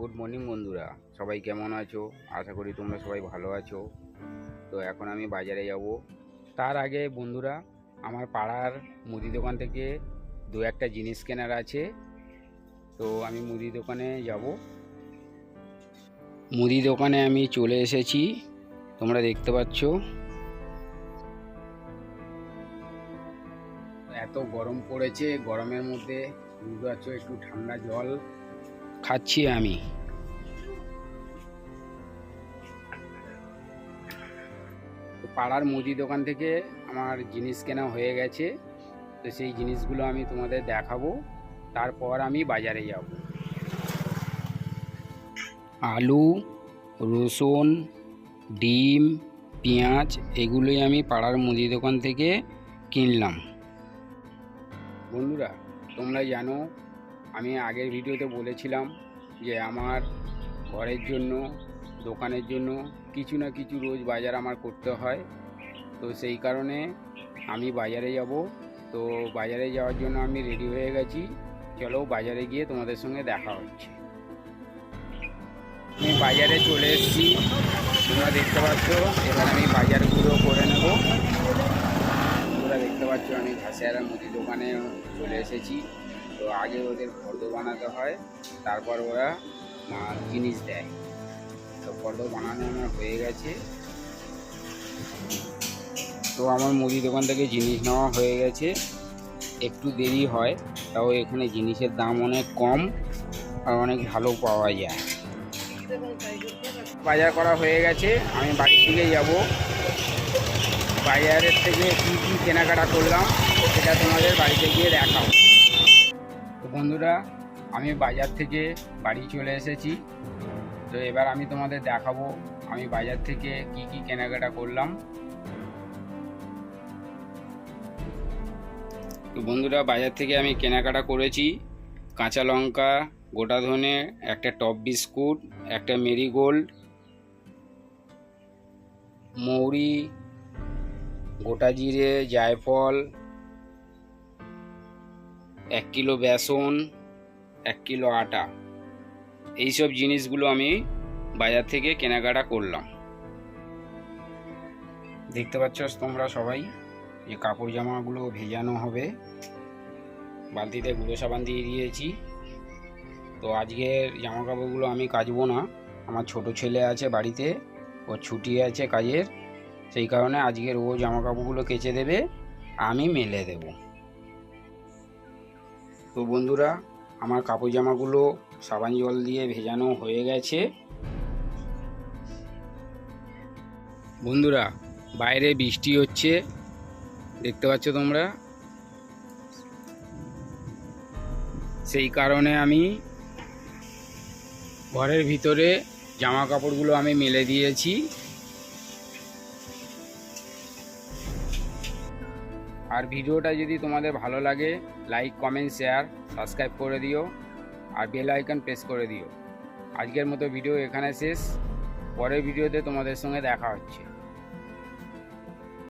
Good morning বন্ধুরা। সবাই কেমন আছো? আশা করি তোমরা সবাই ভালো আছো। তো এখন আমি বাজারে যাব। তার আগে বন্ধুরা, আমার পাড়ার মুদি দোকান থেকে দু একটা জিনিস কেনার আছে। তো আমি মুদি দোকানে যাব। মুদি দোকানে আমি চলে এসেছি। তোমরা দেখতে পাচ্ছ। এত গরম পড়েছে, গরমের মধ্যে বুঝতে পারছ একটু ঠান্ডা জল। খাচ্ছি আমি। পাড়ার মুদি দোকান থেকে আমার জিনিস কেনা হয়ে গেছে। তো সেই জিনিসগুলো আমি তোমাদের দেখাবো। তারপর আমি বাজারে যাব। আলু, রসুন, ডিম, পেঁয়াজ এগুলোই আমি পাড়ার মুদি দোকান থেকে কিনলাম। বন্ধুরা, তোমরা জানো আমি আগের ভিডিওতে বলেছিলাম যে আমার ঘরের জন্য, দোকানের জন্য কিছু না কিছু রোজ বাজার আমার করতে হয়। তো সেই কারণে আমি বাজারে যাব। তো বাজারে যাওয়ার জন্য আমি রেডি হয়ে গেছি। চলো বাজারে গিয়ে তোমাদের সঙ্গে দেখা হচ্ছে। আমি বাজারে চলে এসেছি। তোমরা দেখতে পাচ্ছ, এবার আমি বাজারগুলো করে নেব। তোমরা দেখতে পাচ্ছ আমি ঘাসিয়ারা মুদি দোকানে চলে এসেছি। তো আগে ওদের ফর্দ বানাতে হয়, তারপর ওরা জিনিস দেয়। তো ফর্দ বানানো আমার হয়ে গেছে। তো আমার মুদি দোকান থেকে জিনিস নেওয়া হয়ে গেছে। একটু দেরি হয়, তাও এখানে জিনিসের দাম অনেক কম আর অনেক ভালো পাওয়া যায়। বাজার করা হয়ে গেছে, আমি বাড়ি থেকে যাব। বাজারের থেকে কী কী কেনাকাটা করলাম, সেটা তোমাদের বাড়িতে গিয়ে দেখাও বন্ধুরা, আমি বাজার থেকে বাড়ি চলে এসেছি। তো এবার আমি তোমাদের দেখাবো আমি বাজার থেকে কি কি কেনাকাটা করলাম। তো বন্ধুরা, বাজার থেকে আমি কেনাকাটা করেছি। কাঁচা লঙ্কা, গোটা ধনে, একটা টপ বিস্কুট, একটা মেরিগোল্ড, মৌরি, গোটা জিরে, জায়ফল এক কিলো বেসন, এক কিলো আটা। এইসব জিনিসগুলো আমি বাজার থেকে কেনাকাটা করলাম। দেখতে পাচ্ছ তোমরা সবাই যে কাপড় জামাগুলো ভেজানো হবে। বালতিতে গুঁড়ো সাবান দিয়ে দিয়েছি। তো আজকের জামা কাপড়গুলো আমি কাচবো না। আমার ছোট ছেলে আছে বাড়িতে ওর ছুটি আছে কাজের। সেই কারণে আজকের ও জামা কাপড়গুলো কেচে দেবে, আমি মেলে দেব। তো বন্ধুরা, আমার কাপড় জামাগুলো সাবান জল দিয়ে ভেজানো হয়ে গেছে। বন্ধুরা, বাইরে বৃষ্টি হচ্ছে, দেখতে পাচ্ছ তোমরা? সেই কারণে আমি ঘরের ভিতরে জামা কাপড়গুলো আমি মেলে দিয়েছি। আর ভিডিওটা যদি তোমাদের ভালো লাগে লাইক কমেন্ট শেয়ার সাবস্ক্রাইব করে দিও আর বেল আইকন প্রেস করে দিও। আজকের মতো ভিডিও এখানে শেষ। পরের ভিডিওতে তোমাদের সঙ্গে দেখা হচ্ছে।